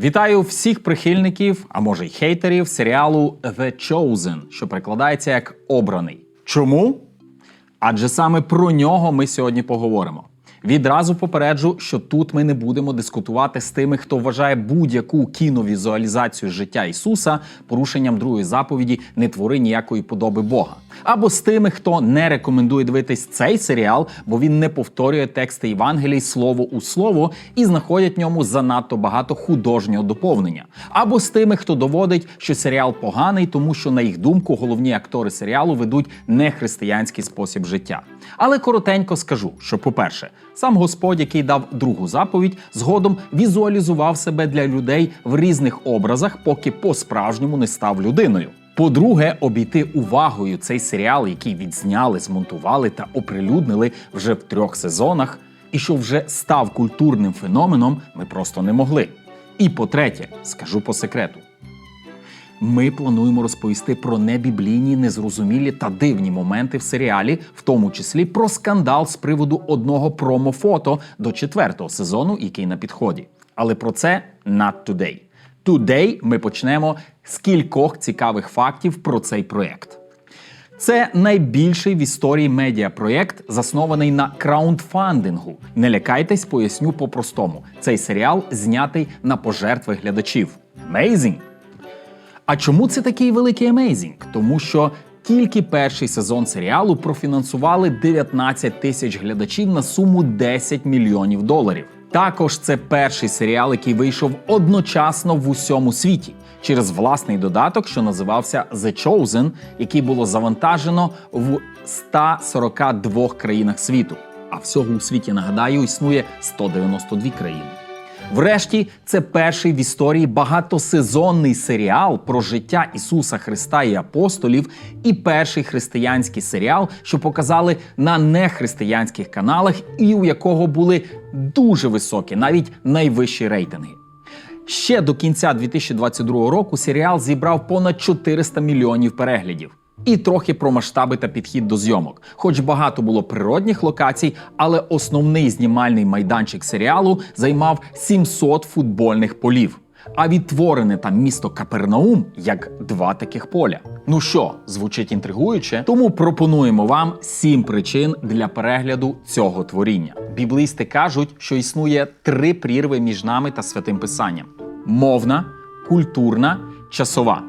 Вітаю всіх прихильників, а може й хейтерів серіалу The Chosen, що перекладається як обраний. Чому? Адже саме про нього ми сьогодні поговоримо. Відразу попереджу, що тут ми не будемо дискутувати з тими, хто вважає будь-яку кіновізуалізацію життя Ісуса порушенням другої заповіді не твори ніякої подоби Бога. Або з тими, хто не рекомендує дивитись цей серіал, бо він не повторює тексти Євангелій слово у слово і знаходять в ньому занадто багато художнього доповнення. Або з тими, хто доводить, що серіал поганий, тому що, на їх думку, головні актори серіалу ведуть нехристиянський спосіб життя. Але коротенько скажу, що, по-перше, сам Господь, який дав другу заповідь, згодом візуалізував себе для людей в різних образах, поки по-справжньому не став людиною. По-друге, обійти увагою цей серіал, який відзняли, змонтували та оприлюднили вже в трьох сезонах, і що вже став культурним феноменом, ми просто не могли. І по-третє, скажу по секрету. Ми плануємо розповісти про небіблійні, незрозумілі та дивні моменти в серіалі, в тому числі про скандал з приводу одного промо-фото до четвертого сезону, який на підході. Але про це not today. Today ми почнемо з кількох цікавих фактів про цей проєкт. Це найбільший в історії медіапроєкт, заснований на краундфандингу. Не лякайтесь, поясню по-простому. Цей серіал знятий на пожертви глядачів. Amazing! А чому це такий великий емейзінг? Тому що тільки перший сезон серіалу профінансували 19 тисяч глядачів на суму 10 мільйонів доларів. Також це перший серіал, який вийшов одночасно в усьому світі через власний додаток, що називався The Chosen, який було завантажено в 142 країнах світу. А всього у світі нагадаю існує 192 країни. Врешті, це перший в історії багатосезонний серіал про життя Ісуса Христа і апостолів, і перший християнський серіал, що показали на нехристиянських каналах, і у якого були дуже високі, навіть найвищі рейтинги. Ще до кінця 2022 року серіал зібрав понад 400 мільйонів переглядів. І трохи про масштаби та підхід до зйомок. Хоч багато було природних локацій, але основний знімальний майданчик серіалу займав 700 футбольних полів. А відтворене там місто Капернаум як два таких поля. Ну що, звучить інтригуюче? Тому пропонуємо вам сім причин для перегляду цього творіння. Біблисти кажуть, що існує три прірви між нами та святим писанням: мовна, культурна, часова.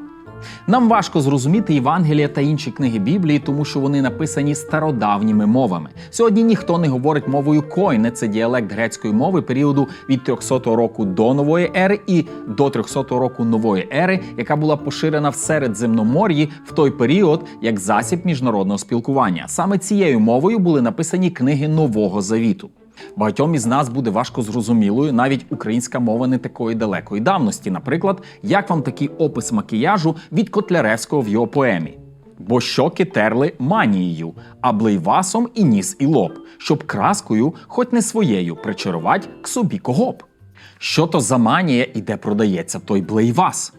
Нам важко зрозуміти Євангелія та інші книги Біблії, тому що вони написані стародавніми мовами. Сьогодні ніхто не говорить мовою койне, це діалект грецької мови періоду від 300 року до нової ери і до 300 року нової ери, яка була поширена в Середземномор'ї в той період як засіб міжнародного спілкування. Саме цією мовою були написані книги Нового Завіту. Багатьом із нас буде важко зрозумілою навіть українська мова не такої далекої давності. Наприклад, як вам такий опис макіяжу від Котляревського в його поемі? Бо щоки терли манією, а блейвасом і ніс і лоб, щоб краскою, хоч не своєю, причарувати к собі кого б. Що то за манія і де продається той блейвас?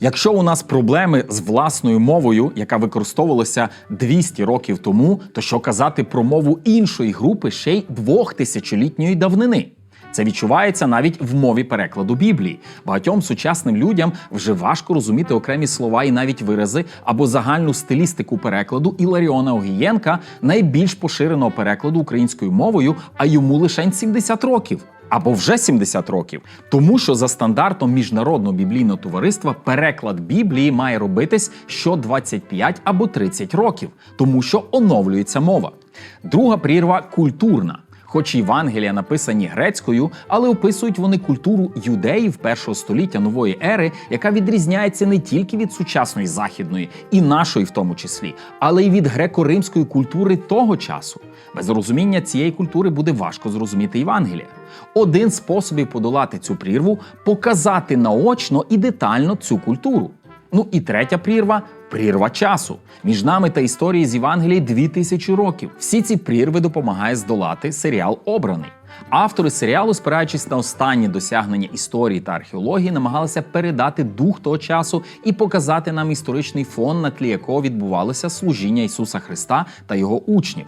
Якщо у нас проблеми з власною мовою, яка використовувалася 200 років тому, то що казати про мову іншої групи ще й двохтисячолітньої давнини? Це відчувається навіть в мові перекладу Біблії. Багатьом сучасним людям вже важко розуміти окремі слова і навіть вирази або загальну стилістику перекладу Іларіона Огієнка, найбільш поширеного перекладу українською мовою, а йому лише 70 років. Або вже 70 років, тому що за стандартом міжнародного біблійного товариства переклад Біблії має робитись що 25 або 30 років, тому що оновлюється мова. Друга прірва культурна. Хоч Євангелія написані грецькою, але описують вони культуру юдеїв першого століття нової ери, яка відрізняється не тільки від сучасної західної, і нашої в тому числі, але й від греко-римської культури того часу. Без розуміння цієї культури буде важко зрозуміти Євангелія. Один способів подолати цю прірву показати наочно і детально цю культуру. Ну і третя прірва прірва часу. Між нами та історією з Євангелії дві тисячі років. Всі ці прірви допомагає здолати серіал Обраний. Автори серіалу, спираючись на останні досягнення історії та археології, намагалися передати дух того часу і показати нам історичний фон, на тлі якого відбувалося служіння Ісуса Христа та його учнів.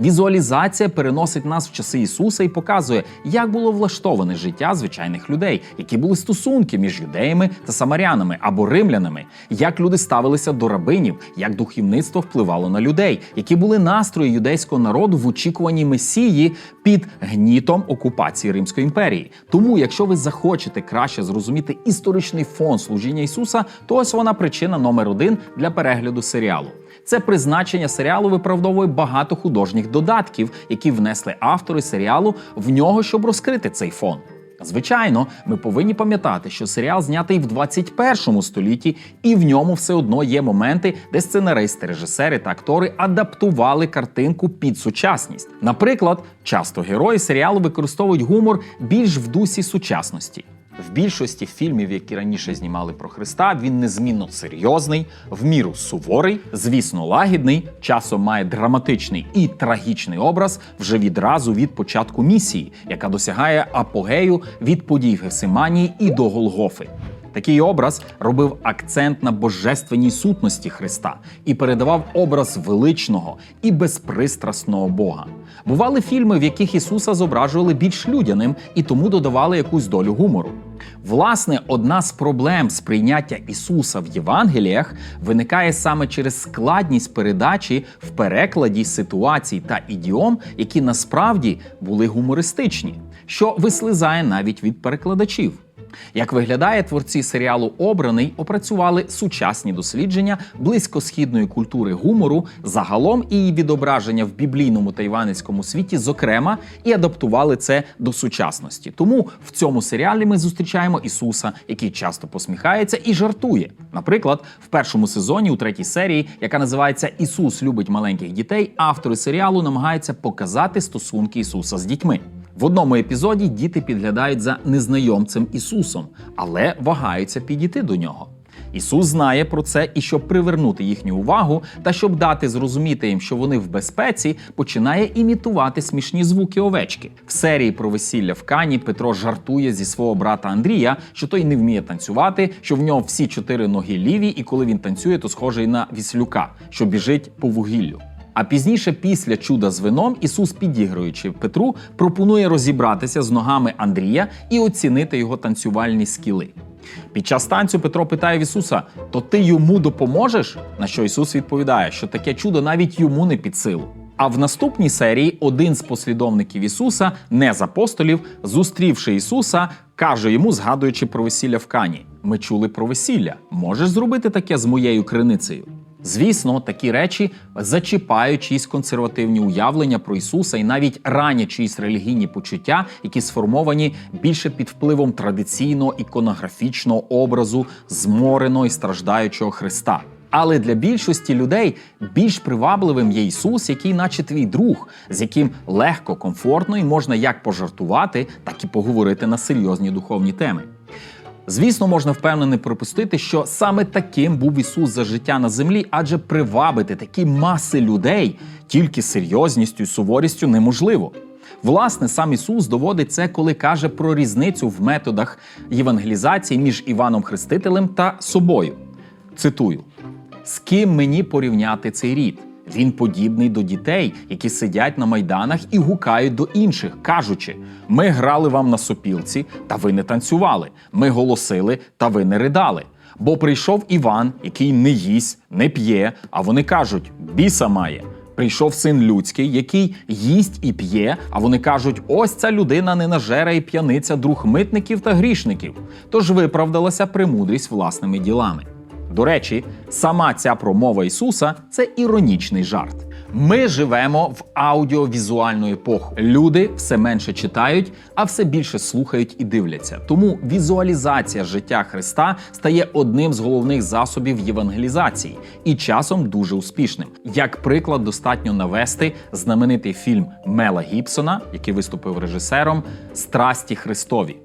Візуалізація переносить нас в часи Ісуса і показує, як було влаштоване життя звичайних людей, які були стосунки між юдеями та самарянами або римлянами, як люди ставилися до рабинів, як духовництво впливало на людей, які були настрої юдейського народу в очікуванні месії під гнітом окупації Римської імперії. Тому, якщо ви захочете краще зрозуміти історичний фон служіння Ісуса, то ось вона причина номер один для перегляду серіалу. Це призначення серіалу виправдовує багато художніх додатків, які внесли автори серіалу в нього, щоб розкрити цей фон. Звичайно, ми повинні пам'ятати, що серіал знятий в 21 столітті, і в ньому все одно є моменти, де сценаристи, режисери та актори адаптували картинку під сучасність. Наприклад, часто герої серіалу використовують гумор більш в дусі сучасності. В більшості фільмів, які раніше знімали про Христа, він незмінно серйозний, в міру суворий, звісно, лагідний, часом має драматичний і трагічний образ вже відразу від початку місії, яка досягає апогею від подій Гесиманії і до Голгофи. Такий образ робив акцент на божественній сутності Христа і передавав образ величного і безпристрасного Бога. Бували фільми, в яких Ісуса зображували більш людяним і тому додавали якусь долю гумору. Власне, одна з проблем сприйняття Ісуса в Євангеліях виникає саме через складність передачі в перекладі ситуацій та ідіом, які насправді були гумористичні, що вислизає навіть від перекладачів. Як виглядає, творці серіалу Обраний опрацювали сучасні дослідження близькосхідної культури гумору, загалом і її відображення в біблійному та іванецькому світі, зокрема, і адаптували це до сучасності. Тому в цьому серіалі ми зустрічаємо Ісуса, який часто посміхається і жартує. Наприклад, в першому сезоні, у третій серії, яка називається Ісус любить маленьких дітей, автори серіалу намагаються показати стосунки Ісуса з дітьми. В одному епізоді діти підглядають за незнайомцем Ісусом, але вагаються підійти до нього. Ісус знає про це, і щоб привернути їхню увагу та щоб дати зрозуміти їм, що вони в безпеці, починає імітувати смішні звуки овечки. В серії про весілля в Кані Петро жартує зі свого брата Андрія, що той не вміє танцювати, що в нього всі чотири ноги ліві, і коли він танцює, то схожий на віслюка, що біжить по вугіллю. А пізніше, після чуда з вином, Ісус, підігруючи Петру, пропонує розібратися з ногами Андрія і оцінити його танцювальні скіли. Під час танцю Петро питає в Ісуса: То ти йому допоможеш? На що Ісус відповідає, що таке чудо навіть йому не під силу. А в наступній серії один з послідовників Ісуса, не з апостолів, зустрівши Ісуса, каже йому, згадуючи про весілля в Кані: Ми чули про весілля. Можеш зробити таке з моєю криницею? Звісно, такі речі зачіпають чиїсь консервативні уявлення про Ісуса і навіть ранять чиїсь релігійні почуття, які сформовані більше під впливом традиційного іконографічного образу змореного і страждаючого Христа. Але для більшості людей більш привабливим є Ісус, який, наче твій друг, з яким легко, комфортно і можна як пожартувати, так і поговорити на серйозні духовні теми. Звісно, можна впевнений припустити, що саме таким був Ісус за життя на землі, адже привабити такі маси людей тільки серйозністю і суворістю неможливо. Власне, сам Ісус доводить це, коли каже про різницю в методах євангелізації між Іваном Хрестителем та собою. Цитую: з ким мені порівняти цей рід? Він подібний до дітей, які сидять на майданах і гукають до інших, кажучи: ми грали вам на сопілці, та ви не танцювали. Ми голосили, та ви не ридали. Бо прийшов Іван, який не їсть, не п'є, а вони кажуть: біса має. Прийшов син людський, який їсть і п'є, а вони кажуть: ось ця людина ненажера і п'яниця, друг митників та грішників. Тож виправдалася премудрість власними ділами. До речі, сама ця промова Ісуса це іронічний жарт. Ми живемо в аудіовізуальну епоху. Люди все менше читають, а все більше слухають і дивляться. Тому візуалізація життя Христа стає одним з головних засобів євангелізації і часом дуже успішним. Як приклад, достатньо навести знаменитий фільм Мела Гібсона, який виступив режисером Страсті Христові.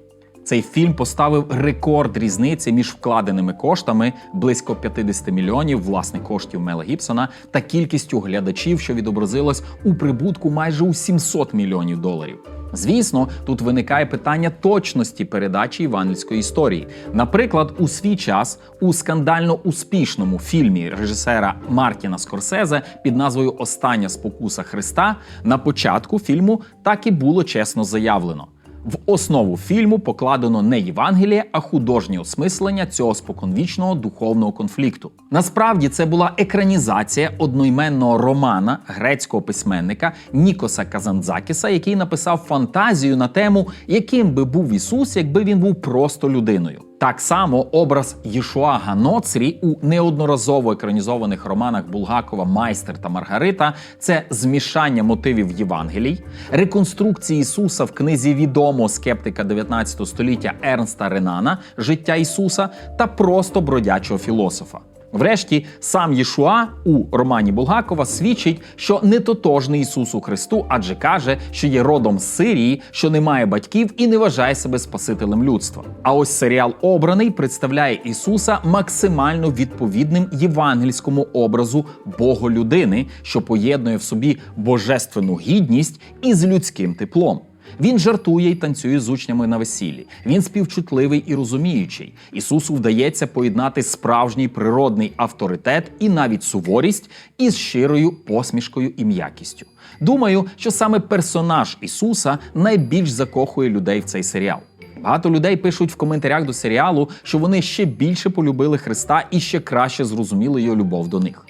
Цей фільм поставив рекорд різниці між вкладеними коштами близько 50 мільйонів власних коштів Мела Гібсона та кількістю глядачів, що відобразилось у прибутку майже у 700 мільйонів доларів. Звісно, тут виникає питання точності передачі євангельської історії. Наприклад, у свій час у скандально успішному фільмі режисера Мартіна Скорсезе під назвою Остання спокуса Христа на початку фільму так і було чесно заявлено. В основу фільму покладено не Євангеліє, а художнє осмислення цього споконвічного духовного конфлікту. Насправді це була екранізація одноіменного романа грецького письменника Нікоса Казандзакіса, який написав фантазію на тему, яким би був Ісус, якби він був просто людиною. Так само образ Єшуа Ганоцрі у неодноразово екранізованих романах Булгакова Майстер та Маргарита це змішання мотивів Євангелій, реконструкції Ісуса в книзі відомого скептика 19 століття Ернста Ренана Життя Ісуса та просто бродячого філософа. Врешті сам Єшуа у романі Булгакова свідчить, що не тотожний Ісусу Христу, адже каже, що є родом з Сирії, що не має батьків і не вважає себе спасителем людства. А ось серіал Обраний представляє Ісуса максимально відповідним євангельському образу Боголюдини, що поєднує в собі божественну гідність із людським теплом. Він жартує і танцює з учнями на весіллі. Він співчутливий і розуміючий. Ісусу вдається поєднати справжній природний авторитет і навіть суворість із щирою посмішкою і м'якістю. Думаю, що саме персонаж Ісуса найбільш закохує людей в цей серіал. Багато людей пишуть в коментарях до серіалу, що вони ще більше полюбили Христа і ще краще зрозуміли його любов до них.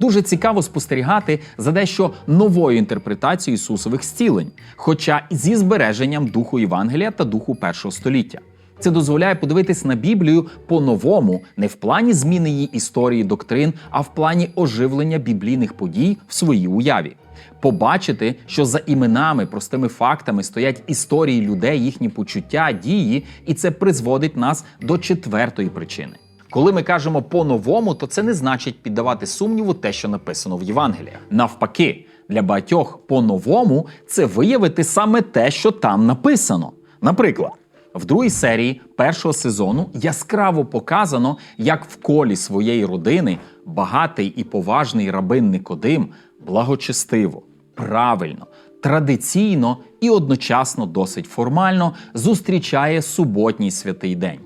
Дуже цікаво спостерігати за дещо новою інтерпретацією Ісусових зцілень, хоча зі збереженням духу Євангелія та духу першого століття. Це дозволяє подивитись на Біблію по-новому, не в плані зміни її історії доктрин, а в плані оживлення біблійних подій в своїй уяві. Побачити, що за іменами, простими фактами стоять історії людей, їхні почуття, дії, і це призводить нас до четвертої причини. Коли ми кажемо по-новому, то це не значить піддавати сумніву те, що написано в Євангеліях. Навпаки, для багатьох по-новому це виявити саме те, що там написано. Наприклад, в другій серії першого сезону яскраво показано, як в колі своєї родини багатий і поважний рабин Никодим благочестиво, правильно, традиційно і одночасно досить формально зустрічає суботній святий день.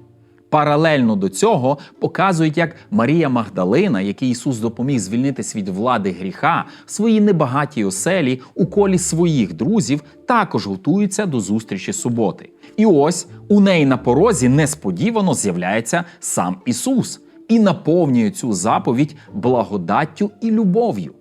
Паралельно до цього показують, як Марія Магдалина, який Ісус допоміг звільнитись від влади гріха, в своїй небагатій оселі у колі своїх друзів також готується до зустрічі суботи. І ось у неї на порозі несподівано з'являється сам Ісус і наповнює цю заповідь благодаттю і любов'ю.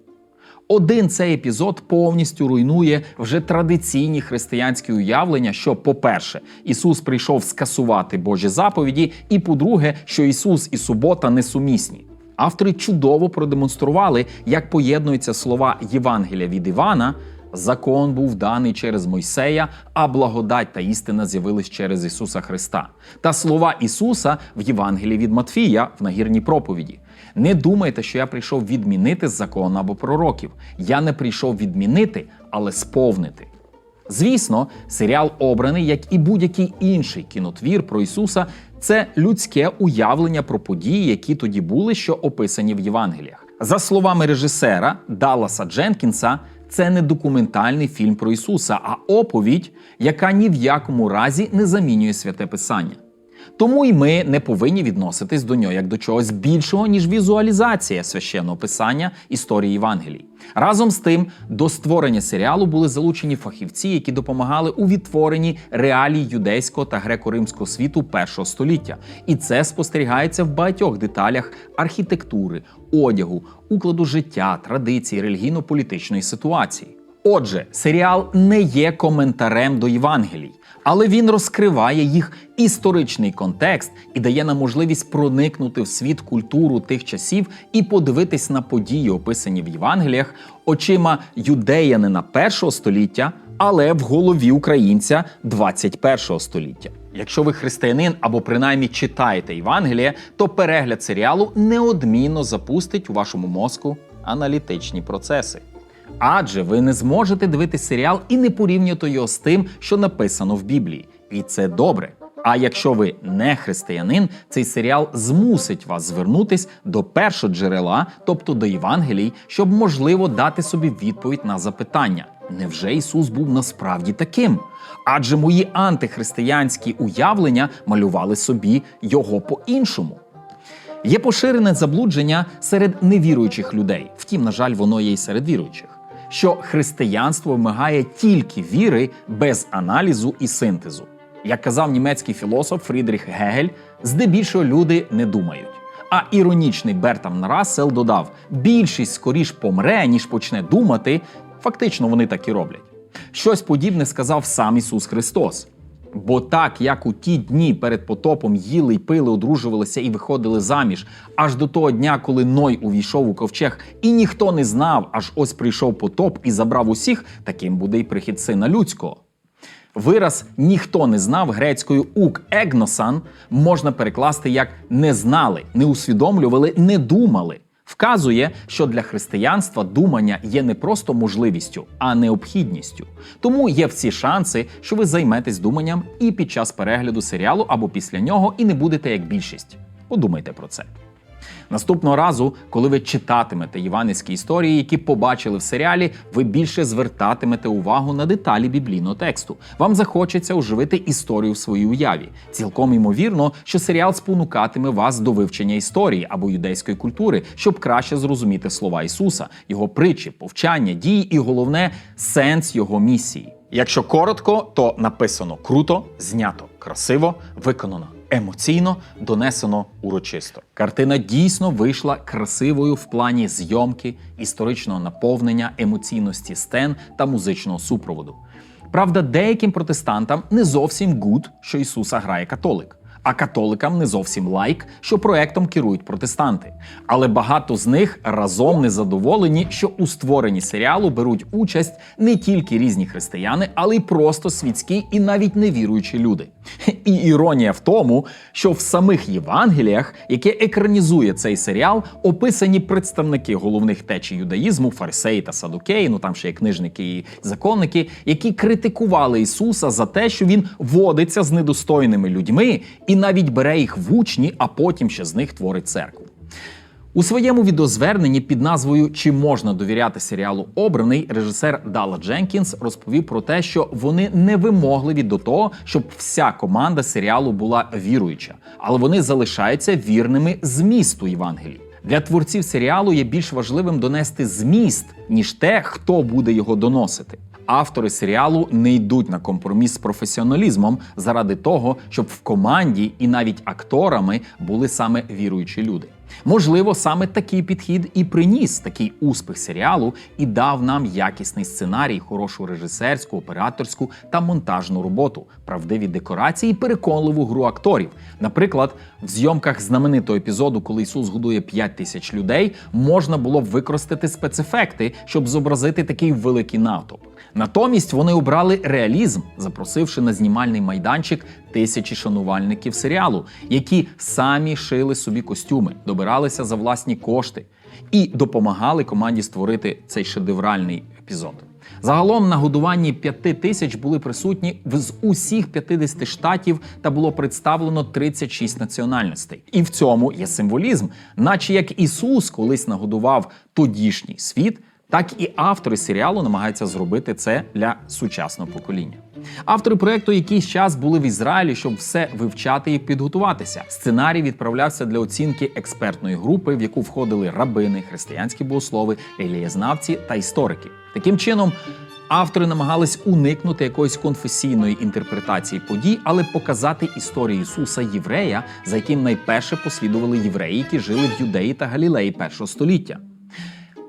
Один цей епізод повністю руйнує вже традиційні християнські уявлення, що, по-перше, Ісус прийшов скасувати Божі заповіді, і по-друге, що Ісус і субота несумісні. Автори чудово продемонстрували, як поєднуються слова Євангелія від Івана. Закон був даний через Мойсея, а благодать та істина з'явились через Ісуса Христа. Та слова Ісуса в Євангелії від Матфія в нагірній проповіді. Не думайте, що я прийшов відмінити закон або пророків. Я не прийшов відмінити, але сповнити. Звісно, серіал обраний, як і будь-який інший кінотвір про Ісуса, це людське уявлення про події, які тоді були, що описані в Євангеліях. За словами режисера Далласа Дженкінса, це не документальний фільм про Ісуса, а оповідь, яка ні в якому разі не замінює святе Писання. Тому й ми не повинні відноситись до нього як до чогось більшого, ніж візуалізація священного писання історії Євангелій. Разом з тим, до створення серіалу були залучені фахівці, які допомагали у відтворенні реалій юдейського та греко-римського світу першого століття. І це спостерігається в багатьох деталях архітектури, одягу, укладу життя, традицій, релігійно-політичної ситуації. Отже, серіал не є коментарем до Євангелій, але він розкриває їх історичний контекст і дає нам можливість проникнути в світ культуру тих часів і подивитись на події, описані в Євангеліях, очима юдеянина першого століття, але в голові українця 21 століття. Якщо ви християнин або принаймні читаєте Євангеліє, то перегляд серіалу неодмінно запустить у вашому мозку аналітичні процеси. Адже ви не зможете дивитися серіал і не порівнювати його з тим, що написано в Біблії. І це добре. А якщо ви не християнин, цей серіал змусить вас звернутись до першого джерела, тобто до Євангелій, щоб можливо дати собі відповідь на запитання: Невже Ісус був насправді таким? Адже мої антихристиянські уявлення малювали собі його по-іншому. Є поширене заблудження серед невіруючих людей. Втім, на жаль, воно є й серед віруючих, що християнство вимагає тільки віри без аналізу і синтезу. Як казав німецький філософ Фрідріх Гегель, здебільшого люди не думають. А іронічний Бертам Рассел додав: більшість скоріш помре, ніж почне думати. Фактично, вони так і роблять. Щось подібне сказав сам Ісус Христос. Бо так, як у ті дні перед потопом їли й пили, одружувалися і виходили заміж, аж до того дня, коли Ной увійшов у ковчег, і ніхто не знав, аж ось прийшов потоп і забрав усіх, таким буде й прихід сина людського. Вираз ніхто не знав грецькою ук егносан можна перекласти як не знали, не усвідомлювали, не думали. Вказує, що для християнства думання є не просто можливістю, а необхідністю. Тому є всі шанси, що ви займетесь думанням і під час перегляду серіалу або після нього, і не будете як більшість. Подумайте про це. Наступного разу, коли ви читатимете євангельські історії, які побачили в серіалі, ви більше звертатимете увагу на деталі біблійного тексту. Вам захочеться оживити історію в своїй уяві. Цілком ймовірно, що серіал спонукатиме вас до вивчення історії або юдейської культури, щоб краще зрозуміти слова Ісуса, його притчі, повчання, дії і головне сенс його місії. Якщо коротко, то написано круто, знято, красиво, виконано емоційно, донесено урочисто. Картина дійсно вийшла красивою в плані зйомки, історичного наповнення, емоційності стен та музичного супроводу. Правда, деяким протестантам не зовсім гуд, що Ісуса грає католик. А католикам не зовсім лайк, що проектом керують протестанти. Але багато з них разом не задоволені, що у створенні серіалу беруть участь не тільки різні християни, але й просто світські і навіть невіруючі люди. І іронія в тому, що в самих Євангеліях, яке екранізує цей серіал, описані представники головних течій юдаїзму, фарисеї та садукеї, ну там ще є книжники і законники, які критикували Ісуса за те, що він водиться з недостойними людьми і навіть бере їх в учні, а потім ще з них творить церкву. У своєму відеозверненні під назвою Чи можна довіряти серіалу Обраний режисер Дала Дженкінс розповів про те, що вони не вимогливі до того, щоб вся команда серіалу була віруюча, але вони залишаються вірними змісту Євангелії. Для творців серіалу є більш важливим донести зміст, ніж те, хто буде його доносити. Автори серіалу не йдуть на компроміс з професіоналізмом заради того, щоб в команді і навіть акторами були саме віруючі люди. Можливо, саме такий підхід і приніс такий успіх серіалу і дав нам якісний сценарій, хорошу режисерську, операторську та монтажну роботу, правдиві декорації, переконливу гру акторів. Наприклад, в зйомках знаменитого епізоду, коли Ісус годує 5 тисяч людей, можна було б використати спецефекти, щоб зобразити такий великий натовп. Натомість вони обрали реалізм, запросивши на знімальний майданчик тисячі шанувальників серіалу, які самі шили собі костюми, добиралися за власні кошти і допомагали команді створити цей шедевральний епізод. Загалом на годуванні п'яти тисяч були присутні з усіх 50 штатів та було представлено 36 національностей. І в цьому є символізм, наче як Ісус колись нагодував тодішній світ. Так і автори серіалу намагаються зробити це для сучасного покоління. Автори проекту якийсь час були в Ізраїлі, щоб все вивчати і підготуватися. Сценарій відправлявся для оцінки експертної групи, в яку входили рабини, християнські богослови, релієзнавці та історики. Таким чином. Автори намагались уникнути якоїсь конфесійної інтерпретації подій, але показати історію Ісуса Єврея, за яким найперше послідували євреї, які жили в Юдеї та Галілеї першого століття.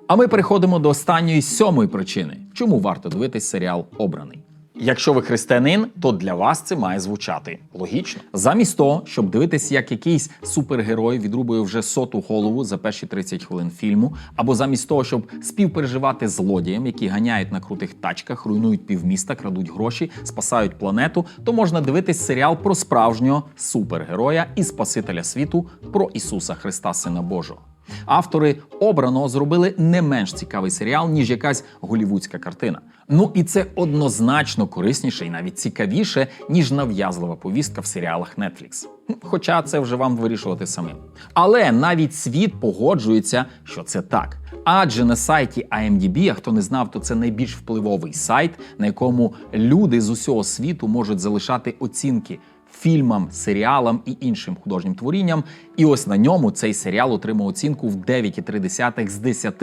А ми переходимо до останньої сьомої причини, чому варто дивитись серіал Обраний. Якщо ви християнин, то для вас це має звучати логічно. Замість того, щоб дивитися, як якийсь супергерой відрубує вже соту голову за перші 30 хвилин фільму, або замість того, щоб співпереживати злодіям, які ганяють на крутих тачках, руйнують півміста, крадуть гроші, спасають планету, то можна дивитись серіал про справжнього супергероя і Спасителя світу про Ісуса Христа, Сина Божого. Автори обрано зробили не менш цікавий серіал, ніж якась голівудська картина. Ну і це однозначно корисніше і навіть цікавіше, ніж нав'язлива повістка в серіалах Netflix. Хоча це вже вам вирішувати самим. Але навіть світ погоджується, що це так. Адже на сайті IMDb, а хто не знав, то це найбільш впливовий сайт, на якому люди з усього світу можуть залишати оцінки фільмам, серіалам і іншим художнім творінням. І ось на ньому цей серіал отримав оцінку в 9,3 з 10.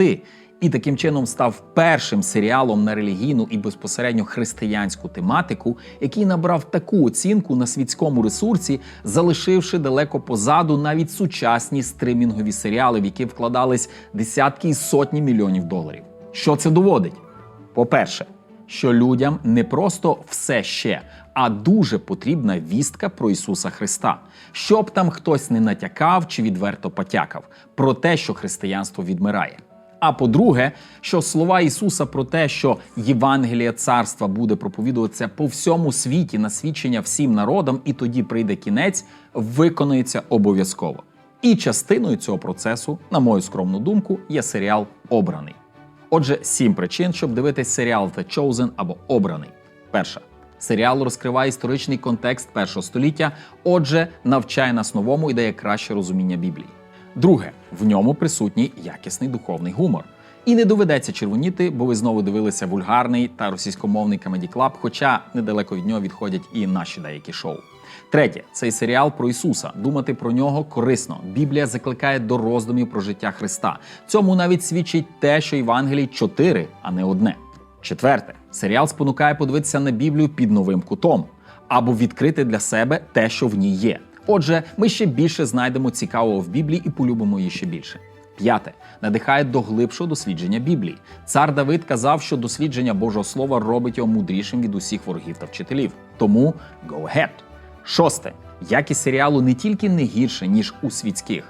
І таким чином став першим серіалом на релігійну і безпосередньо християнську тематику, який набрав таку оцінку на світському ресурсі, залишивши далеко позаду навіть сучасні стримінгові серіали, в які вкладались десятки і сотні мільйонів доларів. Що це доводить? По-перше, що людям не просто все ще, а дуже потрібна вістка про Ісуса Христа, щоб там хтось не натякав чи відверто потякав про те, що християнство відмирає. А по-друге, що слова Ісуса про те, що Євангелія царства буде проповідуватися по всьому світі на свідчення всім народам, і тоді прийде кінець, виконується обов'язково. І частиною цього процесу, на мою скромну думку, є серіал Обраний. Отже, сім причин, щоб дивитись серіал The Chosen або Обраний. Перша. Серіал розкриває історичний контекст першого століття, отже, навчає нас новому і дає краще розуміння Біблії. Друге, в ньому присутній якісний духовний гумор. І не доведеться червоніти, бо ви знову дивилися вульгарний та російськомовний Comedy Club, хоча недалеко від нього відходять і наші деякі шоу. Третє, цей серіал про Ісуса. Думати про нього корисно. Біблія закликає до роздумів про життя Христа. Цьому навіть свідчить те, що Євангелій чотири, а не одне. Четверте, серіал спонукає подивитися на Біблію під новим кутом або відкрити для себе те, що в ній є. Отже, ми ще більше знайдемо цікавого в Біблії і полюбимо її ще більше. П'яте надихає до глибшого дослідження Біблії. Цар Давид казав, що дослідження Божого Слова робить його мудрішим від усіх ворогів та вчителів. Тому go ahead. Шосте. Якість серіалу не тільки не гірше, ніж у світських,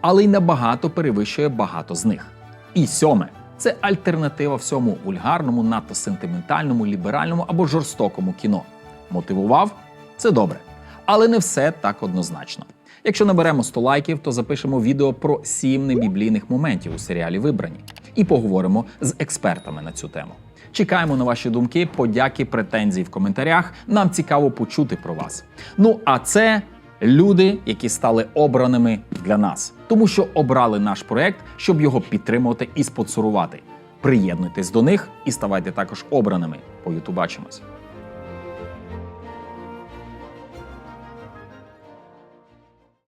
але й набагато перевищує багато з них. І сьоме це альтернатива всьому вульгарному, надто сентиментальному, ліберальному або жорстокому кіно. Мотивував це добре. Але не все так однозначно. Якщо наберемо 100 лайків, то запишемо відео про 7 небіблійних моментів у серіалі Вибрані і поговоримо з експертами на цю тему. Чекаємо на ваші думки, подяки, претензії в коментарях. Нам цікаво почути про вас. Ну а це люди, які стали обраними для нас, тому що обрали наш проект, щоб його підтримувати і спонсорувати. Приєднуйтесь до них і ставайте також обраними. По ютубачимось.